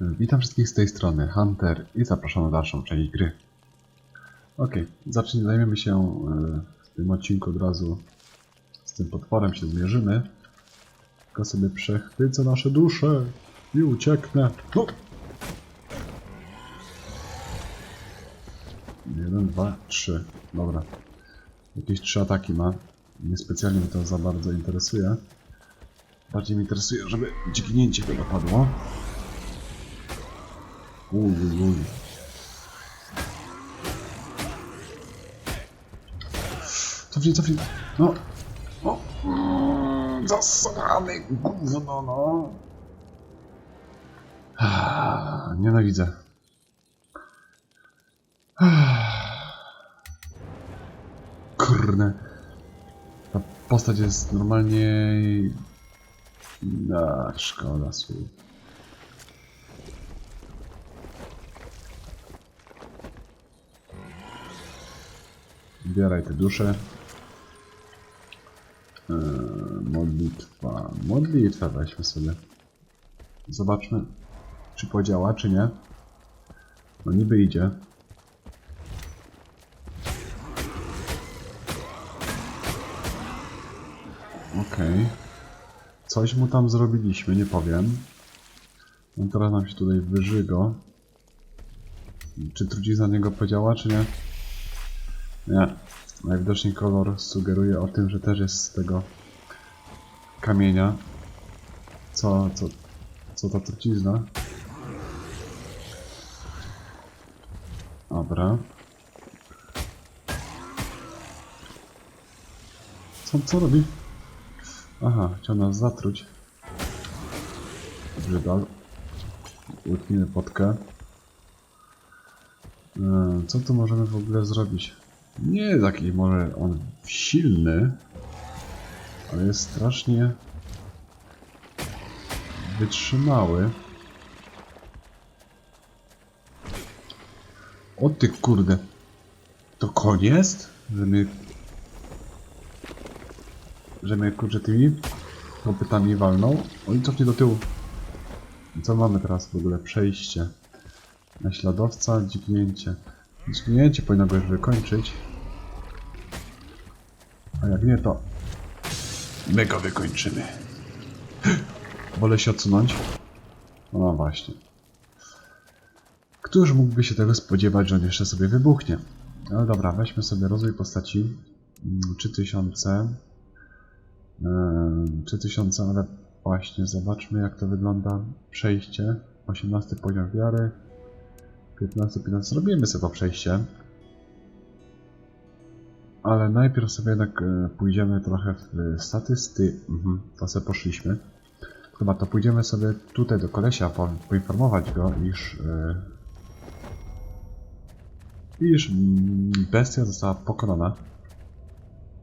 Witam wszystkich z tej strony, Hunter i zapraszam na dalszą część gry. Ok, zacznij, zajmiemy się e, w tym odcinku od razu z tym potworem się zmierzymy. Tylko sobie przechwycę nasze dusze i ucieknę. No. Jeden, dwa, trzy. Dobra. Jakieś trzy ataki ma. Niespecjalnie mnie to za bardzo interesuje. Bardziej mnie interesuje, żeby dźgnięcie go dopadło. Uj, uj, uj. Cofnij, cofnij. No. O. Mm, gówno, no. Ah, Nienawidzę. Ah. Kurde. Ta postać jest normalnie... A, szkoda słów. Zbieraj te dusze. Eee, modlitwa. Modlitwę weźmy sobie. Zobaczmy, czy podziała, czy nie. No niby idzie. Okej. Coś mu tam zrobiliśmy, nie powiem. No teraz nam się tutaj wyżygo. Czy trucizna na niego podziała, czy nie? Nie. Najwidoczniej kolor sugeruje o tym, że też jest z tego kamienia. Co, co, co ta trucizna? Dobra. Co, co robi? Aha, chciał nas zatruć. Brzydal. Łyknijmy potkę. Eee, Co tu możemy w ogóle zrobić? Nie jest taki może on silny, ale jest strasznie wytrzymały. O ty kurde. To koniec? Że mnie... Że mnie kurczę tymi kopytami walną? Oni cofnie do tyłu. Co mamy teraz w ogóle? Przejście. Naśladowca, dźgnięcie. Dźgnięcie powinno go już wykończyć. A jak nie, to my go wykończymy. Wolę się odsunąć. No właśnie. Któż mógłby się tego spodziewać, że on jeszcze sobie wybuchnie? Ale dobra, weźmy sobie rozwój postaci. Mm, 3000. Eee, 3000, ale właśnie zobaczmy jak to wygląda. Przejście. 18 poziom wiary. 15, 15. Zrobimy sobie to przejście. Ale najpierw sobie jednak e, pójdziemy trochę w statysty. Mhm, to sobie poszliśmy. Chyba to pójdziemy sobie tutaj do kolesia po, poinformować go, iż e, iż mm, bestia została pokonana.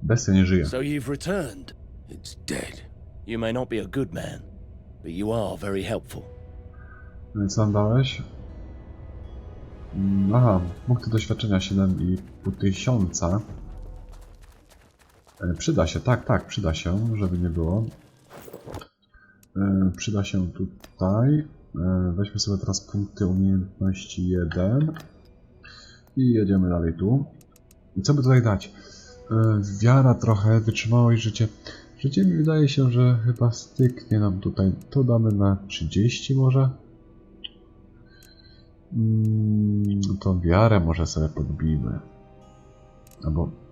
Bestia nie żyje. So you've returned. It's dead. You may not be a good man, but you are very helpful. No co nam dałeś? Mm, Aha, punkty doświadczenia 7,5 tysiąca. E, Przyda się, tak, tak, przyda się, żeby nie było. E, Przyda się tutaj. E, Weźmy sobie teraz punkty umiejętności 1. I jedziemy dalej tu. I co by tutaj dać? Wiara trochę, wytrzymałość, życie. Życie mi wydaje się, że chyba styknie nam tutaj. To damy na 30 może? Mm, to wiarę może sobie podbijmy. Albo...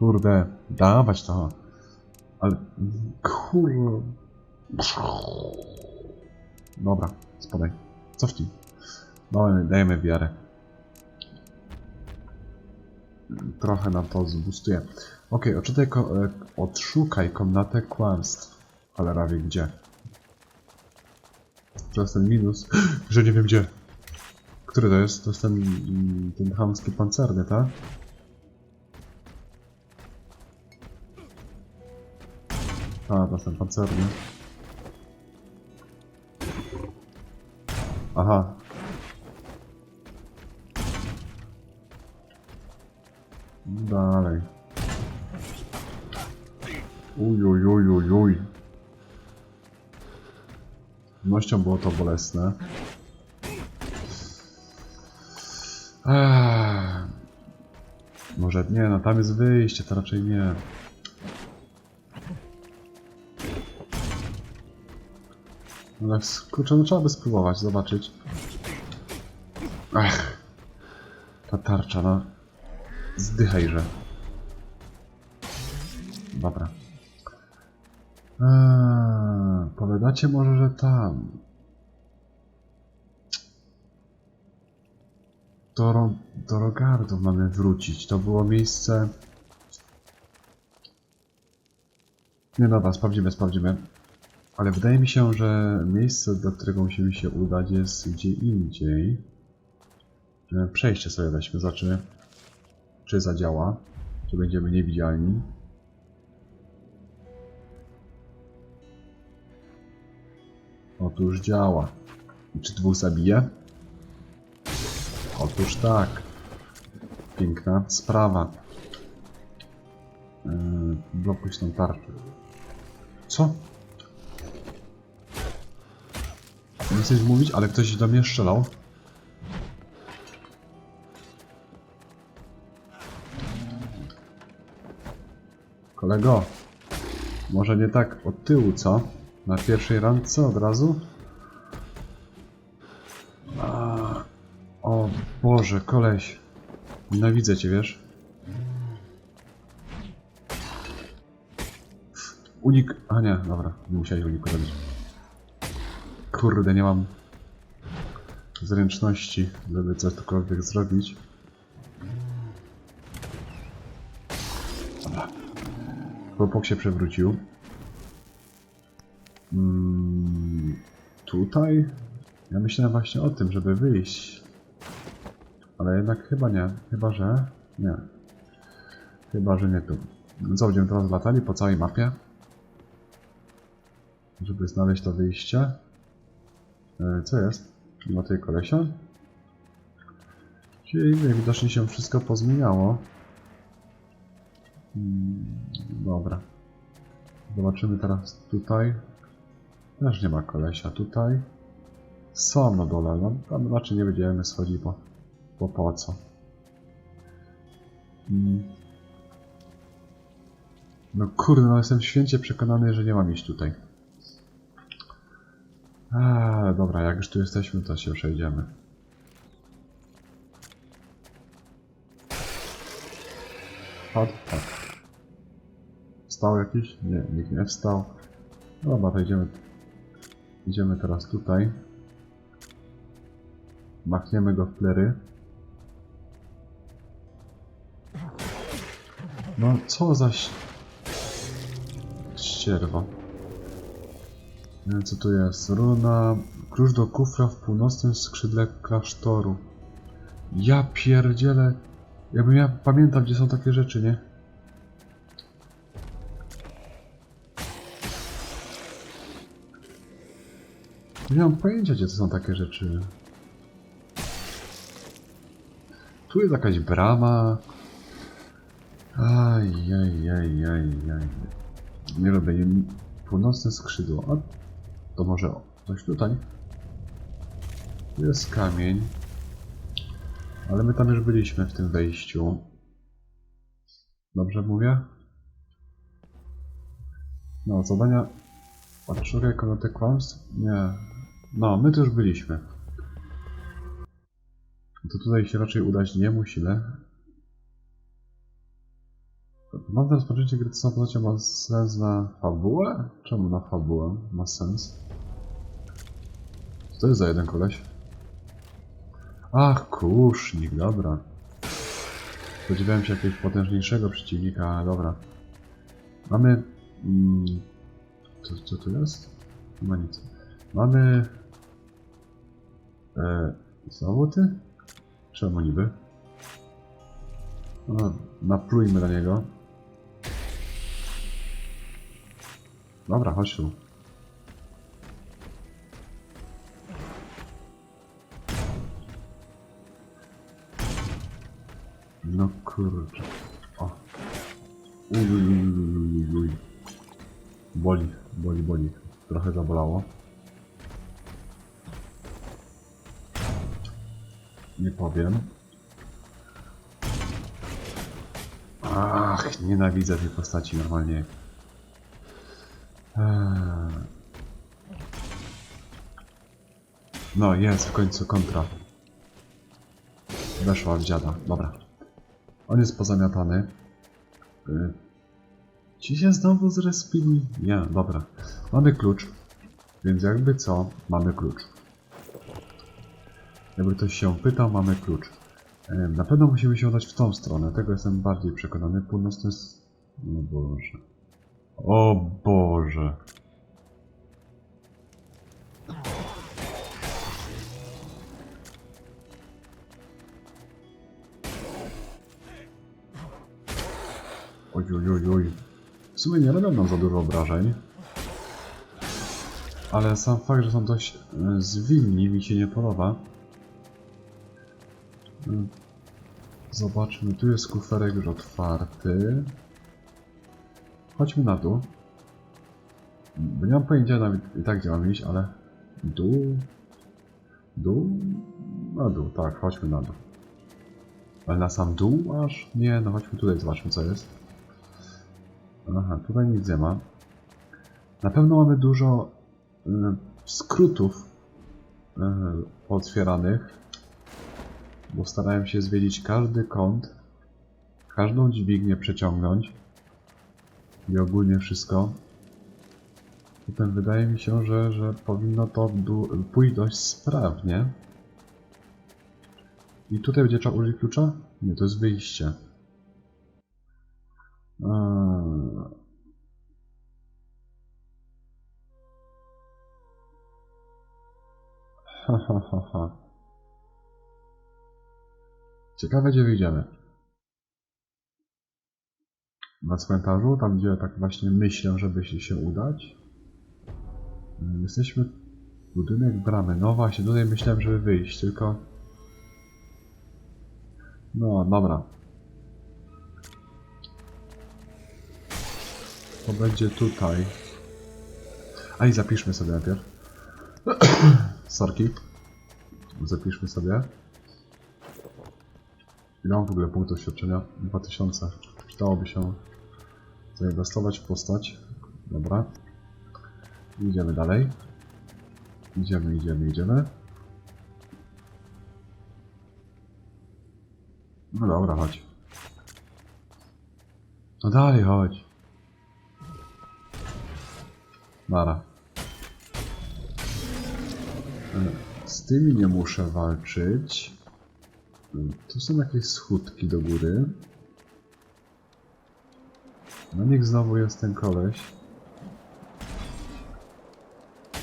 Kurde, dawać to. Ale... Kurde... Dobra, spadaj. Cofnij. Dajemy, dajemy wiarę. Trochę nam to zbustuje. Ok, odczytaj, ko- e, odszukaj komnatę kłamstw. Cholera wie gdzie. Jest ten minus, że nie wiem gdzie. Który to jest? To jest ten, ten chamski pancerny, tak? A, to ten pancerny. Aha. Dalej. Uj, uj, uj, uj, uj. pewnością było to bolesne. Eee, może nie, no tam jest wyjście, to raczej nie. Tak, kurczę, no trzeba by spróbować, zobaczyć. Ach, ta tarcza, no. Zdychajże. Dobra. Eee, powiadacie może, że tam. Do, do Rogardów mamy wrócić. To było miejsce... Nie dobra, sprawdzimy, sprawdzimy. Ale wydaje mi się, że miejsce, do którego musimy się udać jest gdzie indziej. Przejście sobie weźmy, zobaczymy czy zadziała, czy będziemy niewidzialni. Otóż działa. I Czy dwóch zabije? Otóż tak. Piękna sprawa. Yy, blokuj tą tarczę. Co? Nie chcesz mówić, ale ktoś do mnie strzelał. Kolego, może nie tak od tyłu, co? Na pierwszej randce od razu? A, o Boże, koleś. Nienawidzę cię, wiesz? Unik... A nie, dobra, nie musiałeś uniku robić. Kurde, nie mam zręczności, żeby cokolwiek zrobić. Dobra. Się przewrócił. Mm, tutaj? Ja myślałem właśnie o tym, żeby wyjść. Ale jednak chyba nie. Chyba, że... Nie. Chyba, że nie tu. Co, będziemy teraz latali po całej mapie? Żeby znaleźć to wyjście. E, co jest? Ma tutaj kolesia? Czyli widocznie się wszystko pozmieniało. Mm, Dobra. Zobaczymy teraz tutaj. Też nie ma kolesia tutaj. Są na dole, no tam raczej nie będziemy schodzić, bo, po co. Mm. No kurde, no jestem święcie przekonany, że nie mam iść tutaj. Eee, dobra, jak już tu jesteśmy, to się przejdziemy. Chodź, chodź. Wstał jakiś? Nie, nikt nie wstał. Dobra, to idziemy. Idziemy teraz tutaj. Machniemy go w plery. No, co za ścierwo. Co tu jest. Runa. Klucz do kufra w północnym skrzydle klasztoru. Ja pierdzielę. Jakbym ja pamiętam, gdzie są takie rzeczy, nie? Nie mam pojęcia, gdzie to są takie rzeczy. Tu jest jakaś brama. Aj, aj, aj, aj, aj. Nie. Nie... Północne skrzydło. A to może coś tutaj? Tu jest kamień. Ale my tam już byliśmy w tym wejściu. Dobrze mówię? No, zadania... Odczuraj konoty kłamstw? Nie. No, my tu już byliśmy. To tutaj się raczej udać nie musimy. Mam rozpoczęcie gry z postacią ma sens na fabułę? Czemu na fabułę ma sens? Co to jest za jeden koleś? Ach, kusznik, dobra. Spodziewałem się jakiegoś potężniejszego przeciwnika, ale dobra. Mamy... Mm, co, co tu jest? Nie ma nic. Mamy... E, znowu ty? Czemu niby? No, naplujmy na niego. Dobra, chodź tu. No kurczę. O. Uj, uj, uj, uj, uj. Boli, boli, boli. Trochę zabolało. Nie powiem. Ach, nienawidzę tej postaci normalnie. Eee. No, jest w końcu kontra. Weszła w dziada, dobra. On jest pozamiatany. Y, Ci się znowu zrespili? Nie, dobra. Mamy klucz. Więc jakby co, mamy klucz. Jakby ktoś się pytał, mamy klucz. E, Na pewno musimy się udać w tą stronę, tego jestem bardziej przekonany. Północny jest... O Boże. O Boże. Oj, oj, oj. W sumie nie robią nam za dużo obrażeń. Ale sam fakt, że są dość e, zwinni mi się nie podoba. Mm. Zobaczmy, tu jest kuferek już otwarty. Chodźmy na dół. Bo nie mam pojęcia nawet i tak gdzie mam iść, ale dół, dół, na dół, tak, chodźmy na dół. Ale na sam dół aż? Nie, no chodźmy tutaj, zobaczmy co jest. Aha, tutaj nic nie ma. Na pewno mamy dużo y, skrótów y, otwieranych, bo starałem się zwiedzić każdy kąt, każdą dźwignię przeciągnąć i ogólnie wszystko. Potem wydaje mi się, że, że powinno to pójść dość sprawnie. I tutaj będzie trzeba użyć klucza? Nie, to jest wyjście. Eee. Ha, ha, ha, ha. Ciekawe, gdzie wyjdziemy. Na cmentarzu, tam gdzie tak właśnie myślę, żeby się, udać. Mm, Jesteśmy... Budynek bramy. No właśnie, tutaj myślałem, żeby wyjść, tylko... No, dobra. To będzie tutaj. A i zapiszmy sobie najpierw. Sorki. Zapiszmy sobie. Ile mam w ogóle punktów doświadczenia? 2000. Przydałoby się zainwestować w postać. Dobra. Idziemy dalej. Idziemy, idziemy, idziemy. No dobra, chodź. No dalej, chodź. Nara. Z tymi nie muszę walczyć. Tu są jakieś schódki do góry. Na nich znowu jest ten koleś.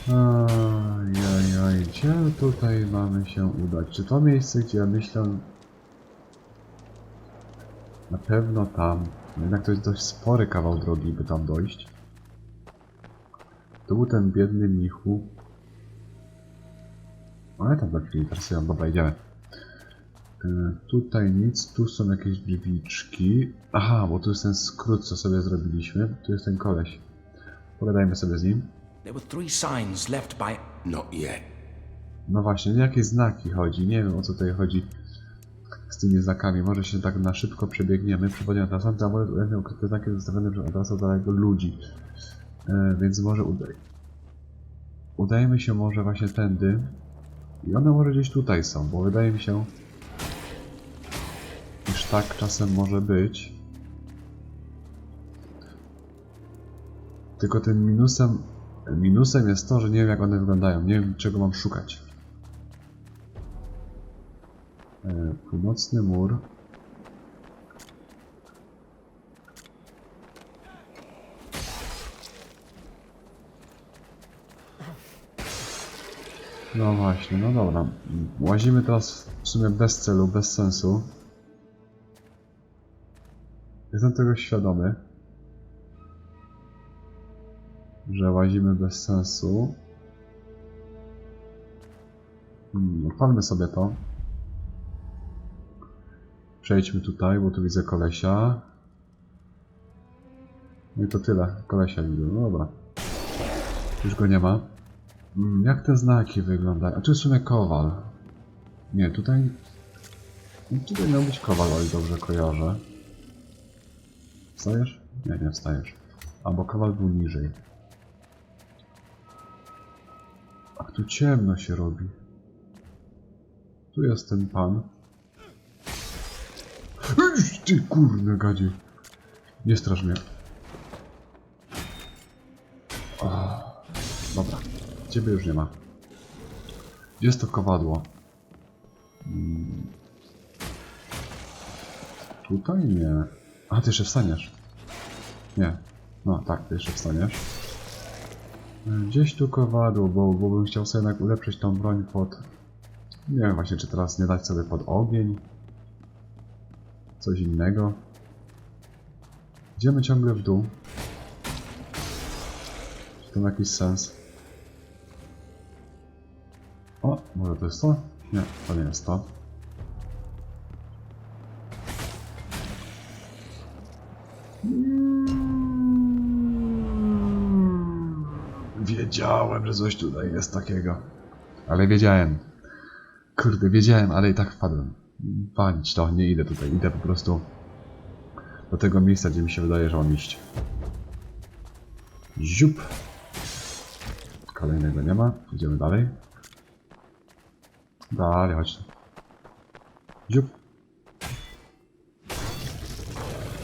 Ajajaj, gdzie tutaj mamy się udać? Czy to miejsce, gdzie ja myślę... Na pewno tam. No jednak to jest dość spory kawał drogi, by tam dojść. To był ten biedny Michu. Ale tam tak nie interesują. Dobra, idziemy. Y, tutaj nic, tu są jakieś drzwiczki. Aha, bo tu jest ten skrót, co sobie zrobiliśmy. Tu jest ten koleś. Pogadajmy sobie z nim. No właśnie, o jakie znaki chodzi? Nie wiem o co tutaj chodzi z tymi znakami. Może się tak na szybko przebiegniemy. Przypomnę adresant, a może ujawnią ukryte znaki zostawione przez adresat dla jego ludzi. E, więc może udaj. Udajemy się może właśnie tędy. I one może gdzieś tutaj są, bo wydaje mi się, tak czasem może być. Tylko tym minusem, minusem jest to, że nie wiem jak one wyglądają. Nie wiem czego mam szukać. E, północny mur. No właśnie, no dobra. Łazimy teraz w sumie bez celu, bez sensu. Jestem tego świadomy. Że łazimy bez sensu. Hmm, odpalmy sobie to. Przejdźmy tutaj, bo tu widzę kolesia. No i to tyle. Kolesia widzę. No dobra. Już go nie ma. Mm, Jak te znaki wyglądają? A tu jest sumie kowal. Nie, tutaj... I tutaj miał być kowal, o dobrze kojarzę. Wstajesz? Nie, nie wstajesz. Albo kowal był niżej. Ach, tu ciemno się robi. Tu jest ten pan. Iś, Ty kurde gadzie. Nie straż mnie. Dobra. Ciebie już nie ma. Gdzie jest to kowadło? Mm. Tutaj nie. A, ty jeszcze wstaniesz. Nie. No tak, ty jeszcze wstaniesz. Gdzieś tu kowadło, bo, bo bym chciał sobie jednak ulepszyć tą broń pod... Nie wiem właśnie, czy teraz nie dać sobie pod ogień. Coś innego. Idziemy ciągle w dół. Czy to ma jakiś sens? O, może to jest to? Nie, to nie jest to. Wiedziałem, że coś tutaj jest takiego. Ale wiedziałem. Kurde, wiedziałem, ale i tak wpadłem. Palić to, nie idę tutaj. Idę po prostu do tego miejsca, gdzie mi się wydaje, że mam iść. Ziup. Kolejnego nie ma. Idziemy dalej. Dalej, chodź. Ziup.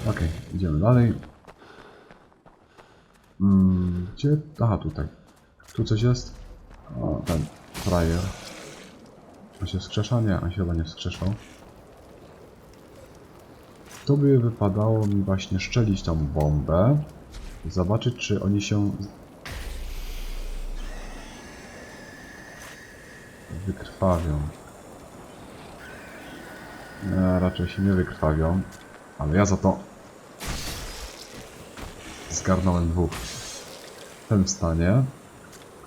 Okej, idziemy dalej. Mm, gdzie? Aha, tutaj. Tu coś jest? O, ten frajer. On się wskrzesza? Nie, on się chyba nie wskrzeszał. To by wypadało mi właśnie szczelić tą bombę. Zobaczyć, czy oni się... Wykrwawią. Nie, raczej się nie wykrwawią. Ale ja za to... Zgarnąłem dwóch. Ten wstanie.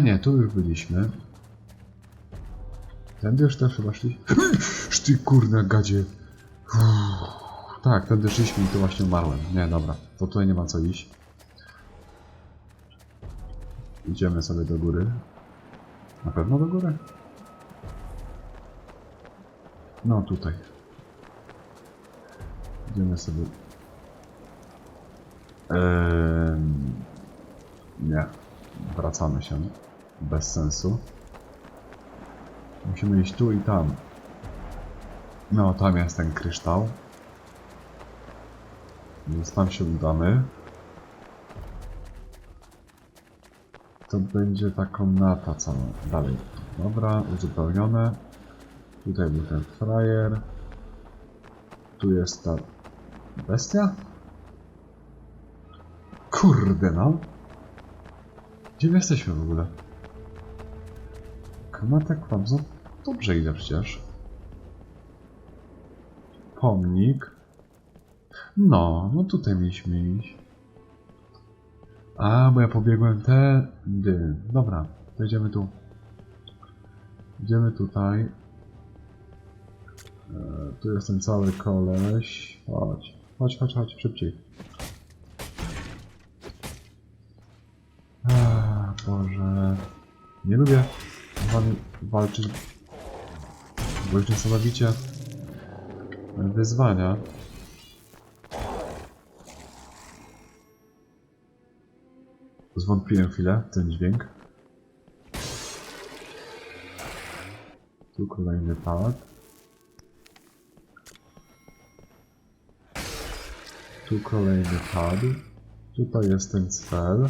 Nie, tu już byliśmy. Tędy już też chyba szli. Ty kurde gadzie. Uff, Tak, tędy szliśmy i tu właśnie umarłem. Nie, dobra. To tutaj nie ma co iść. Idziemy sobie do góry. Na pewno do góry? No tutaj. Idziemy sobie. Eee, nie. Wracamy się. Bez sensu. Musimy iść tu i tam. No, tam jest ten kryształ. Więc tam się udamy. To będzie ta komnata cała. Dalej. Dobra, uzupełnione. Tutaj był ten frajer. Tu jest ta bestia? Kurde no. Gdzie my jesteśmy w ogóle? Komnata Kłamzo? Dobrze idę przecież. Pomnik. No, no tutaj mieliśmy iść. A, bo ja pobiegłem tędy. Dobra, to idziemy tu. Idziemy tutaj. E, tu jest ten cały koleś. Chodź, chodź, chodź, chodź, szybciej. Ach, Boże. Nie lubię z wami walczyć. Bo już nie stanowicie wyzwania. Zwątpiłem chwilę ten dźwięk. Tu kolejny pad. Tu kolejny pad. Tutaj jest ten cel.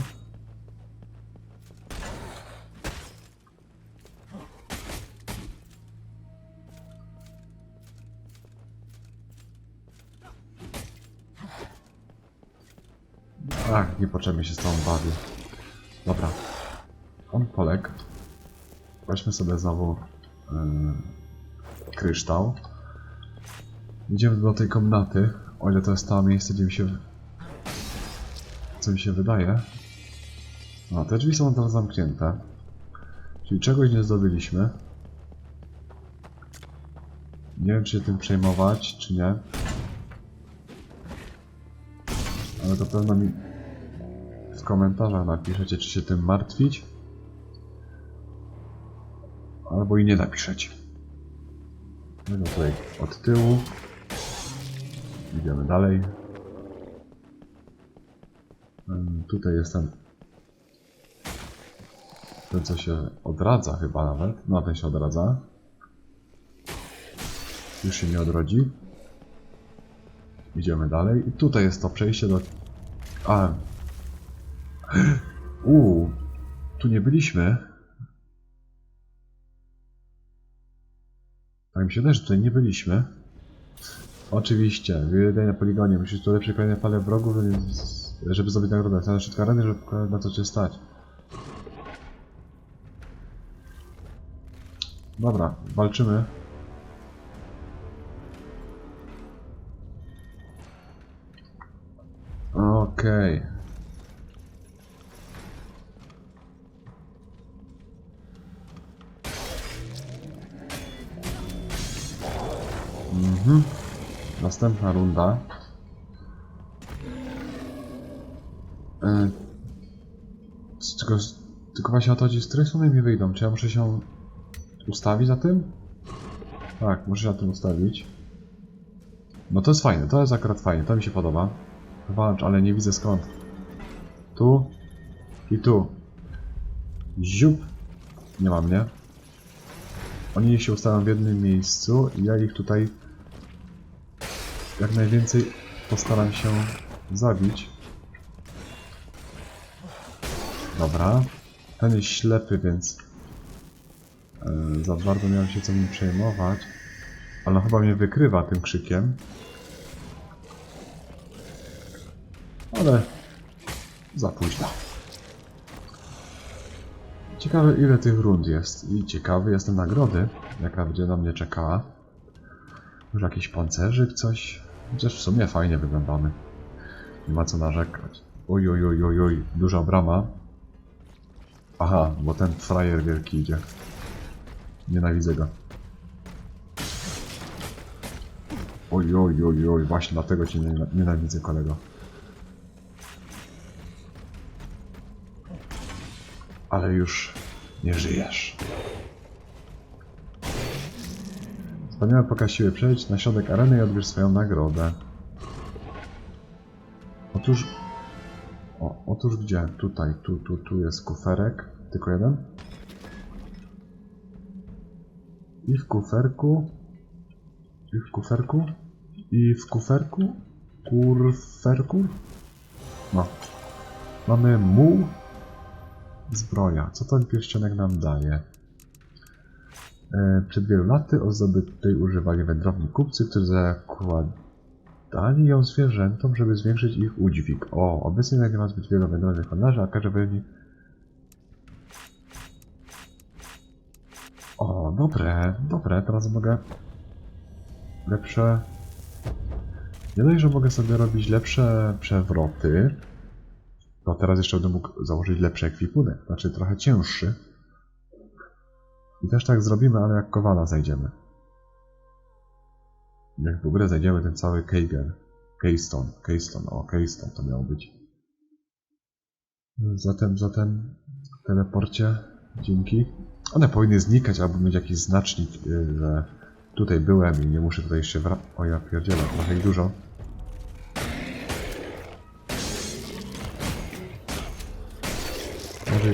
Ach, niepotrzebnie się z tą bawię. Dobra. On poległ. Weźmy sobie znowu yy, kryształ. Idziemy do tej komnaty, o ile to jest to miejsce, gdzie mi się... Co mi się wydaje. No, te drzwi są teraz zamknięte. Czyli czegoś nie zdobyliśmy. Nie wiem, czy się tym przejmować, czy nie. Ale to pewno mi komentarzach napiszecie, czy się tym martwić. Albo i nie napiszecie. No tutaj od tyłu. Idziemy dalej. Tutaj jest ten... Ten co się odradza chyba nawet. No ten się odradza. Już się nie odrodzi. Idziemy dalej. I tutaj jest to przejście do... A. Uuu. Tu nie byliśmy. Tak mi się że tutaj nie byliśmy. Oczywiście, wyjedę na poligonie. Musisz tu lepsze kolejne fale wrogów, żeby zdobyć nagrodę. Chcę na szybko areny, żeby na co cię stać. Dobra, walczymy. Okej. Mhm. Następna runda. E, tylko, tylko właśnie o to chodzi, z której strony mi wyjdą? Czy ja muszę się ustawić za tym? Tak, muszę się na tym ustawić. No to jest fajne, to jest akurat fajne, to mi się podoba. Walcz, ale nie widzę skąd. Tu i tu. Ziup. Nie ma mnie. Oni się ustawią w jednym miejscu i ja ich tutaj jak najwięcej postaram się zabić. Dobra. Ten jest ślepy, więc e, za bardzo miałem się co nim przejmować. Ale chyba mnie wykrywa tym krzykiem. Ale za późno. Ciekawe ile tych rund jest i ciekawy jestem nagrody, jaka będzie na mnie czekała. Już jakiś pancerzyk, coś. Chociaż w sumie fajnie wyglądamy. Nie ma co narzekać. Oj, oj, oj, oj, oj, duża brama. Aha, bo ten frajer wielki idzie. Nienawidzę go. Oj, oj, oj, oj, właśnie dlatego cię nie- nienawidzę, kolego. Ale już nie żyjesz. Wspaniałe pokaz. Przejdź na środek areny i odbierz swoją nagrodę. Otóż... O, otóż gdzie? Tutaj, tu, tu, tu jest kuferek. Tylko jeden? I w kuferku... I w kuferku? I w kuferku? Kurferku? No. Mamy muł Zbroja. Co ten pierścionek nam daje? E, Przed wielu laty ozdoby tej używali wędrowni kupcy, którzy zakładali ją zwierzętom, żeby zwiększyć ich udźwig. O, obecnie nie ma zbyt wielu wędrownych handlarzy, a każdy wojownik... O, dobre, dobre, teraz mogę lepsze... Nie dość, że mogę sobie robić lepsze przewroty, to teraz jeszcze będę mógł założyć lepszy ekwipunek, znaczy trochę cięższy. I też tak zrobimy, ale jak Kowala zajdziemy. Jak w ogóle zajdziemy ten cały Keiger. Keystone, Keystone, o Keystone to miało być. Zatem, zatem, teleporcie, dzięki. One powinny znikać, albo mieć jakiś znacznik, yy, że tutaj byłem i nie muszę tutaj jeszcze wracać. O ja pierdzielę, trochę dużo.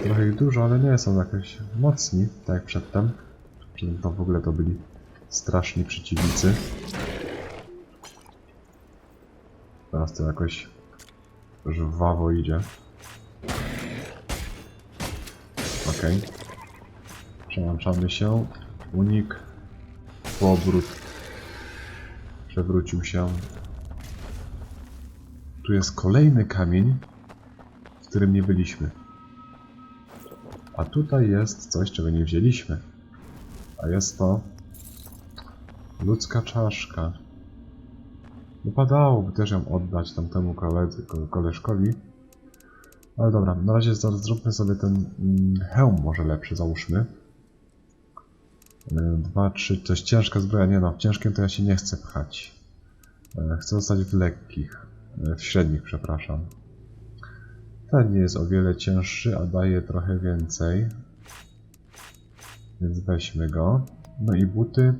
Trochę ich dużo, ale nie są jakoś mocni, tak jak przedtem. Przedtem w ogóle to byli straszni przeciwnicy. Teraz to jakoś żwawo idzie. Okej. Przełączamy się. Unik. Powrót. Przewrócił się. Tu jest kolejny kamień, w którym nie byliśmy. A tutaj jest coś, czego nie wzięliśmy. A jest to ludzka czaszka. Wypadałoby też ją oddać tamtemu koledzy, ko- koleżkowi. Ale dobra, na razie zróbmy sobie ten mm, hełm może lepszy, załóżmy. E, Dwa, trzy, jest ciężka zbroja, nie no, w ciężkim to ja się nie chcę pchać. E, Chcę zostać w lekkich, e, w średnich, przepraszam. Ten jest o wiele cięższy, a daje trochę więcej. Więc weźmy go. No i buty.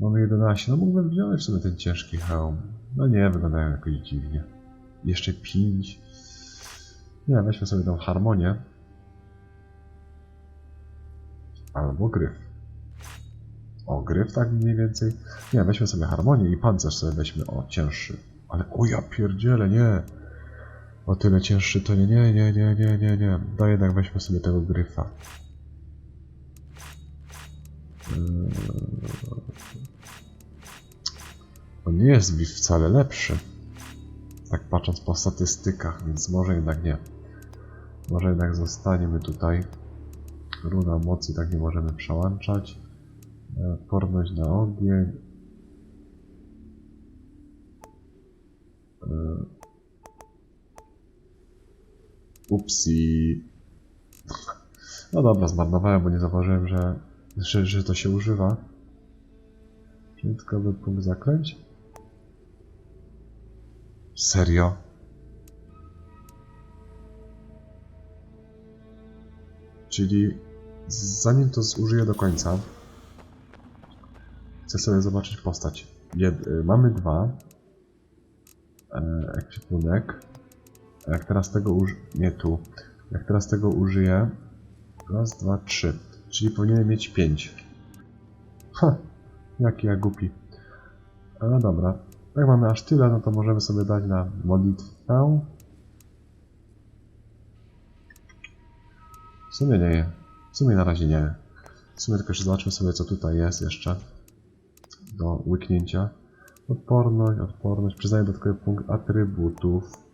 Mamy 11. No mógłbym wziąć sobie ten ciężki hełm. No nie, wyglądają jakoś dziwnie. Jeszcze 5. Nie, weźmy sobie tą harmonię. Albo gryf. O, gryf tak mniej więcej. Nie, weźmy sobie harmonię i pancerz sobie weźmy. O, cięższy. Ale o ja pierdzielę, nie. O tyle cięższy to nie, nie, nie, nie, nie, nie, nie. No jednak weźmy sobie tego gryfa. Yy. On nie jest wcale lepszy. Tak patrząc po statystykach, więc może jednak nie. Może jednak zostaniemy tutaj. Runa mocy tak nie możemy przełączać. E, Odporność na ogień. Upsi. No dobra, zmarnowałem, bo nie zauważyłem, że, że, że to się używa. Dodatkowy punkt zaklęć? Serio? Czyli zanim to zużyję do końca, chcę sobie zobaczyć postać. Jed y, mamy dwa. E, ekwipunek. Jak teraz tego uż... Nie tu. Jak teraz tego użyję... Raz, dwa, trzy. Czyli powinienem mieć pięć. Ha! Jaki ja głupi. Ale dobra. Jak mamy aż tyle, no to możemy sobie dać na modlitwę. W sumie nie. W sumie na razie nie. W sumie tylko jeszcze zobaczmy sobie, co tutaj jest jeszcze. Do łyknięcia. Odporność, odporność. Przyznaję dodatkowy punkt atrybutów.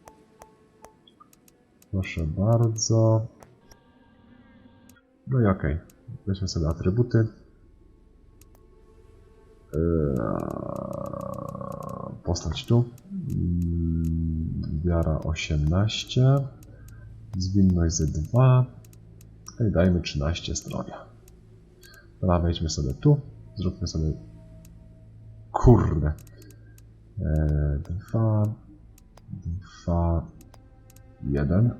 Proszę bardzo. No i okej. Weźmy sobie atrybuty. Eee, Postać tu. Mm, Wiara 18. Zwinność ze 2. No i dajmy 13 zdrowia. Dobra, wejdźmy sobie tu. Zróbmy sobie... Kurde. Eee, 2. 2. 1.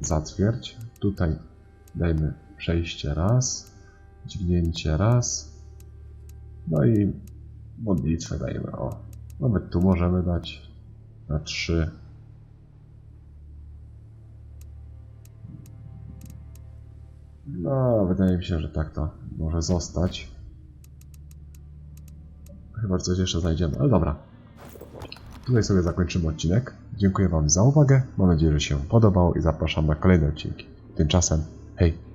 Zatwierdź. Tutaj dajmy przejście raz. Dźgnięcie raz. No i modlitwę dajemy. O, nawet tu możemy dać na 3. No, wydaje mi się, że tak to może zostać. Chyba coś jeszcze znajdziemy, ale dobra. Tutaj sobie zakończymy odcinek. Dziękuję Wam za uwagę. Mam nadzieję, że się podobał i zapraszam na kolejne odcinki. Tymczasem, hej!